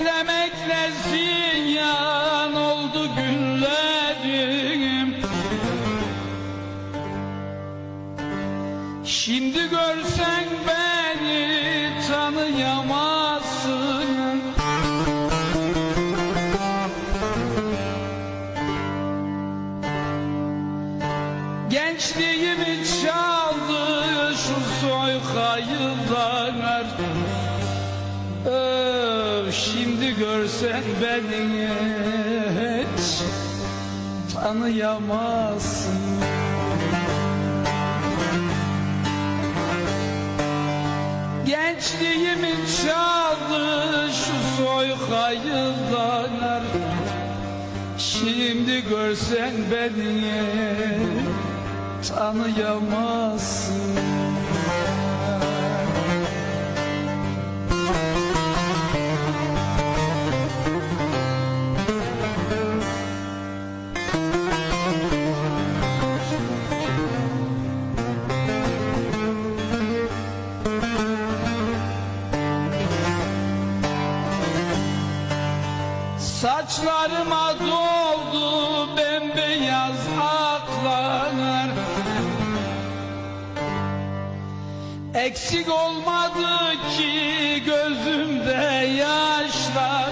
Beklemekle ziyan oldu günlerim. Şimdi görsen beni tanıyamazsın. Gençliğimi çal Şimdi görsen beni hiç tanıyamazsın. Gençliğimi çaldı şu soyka yıllar Şimdi görsen beni tanıyamazsın Saçlarıma doldu bembeyaz aklar Eksik olmadı ki gözümde yaşlar.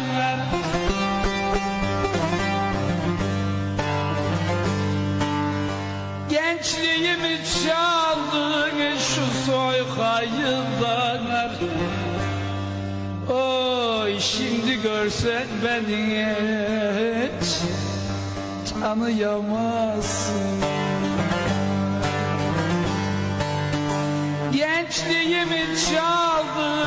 Gençliğimi çaldın şu soyka yıllar Oy şimdi görsen beni hiç tanıyamazsın. Gençliğimi çal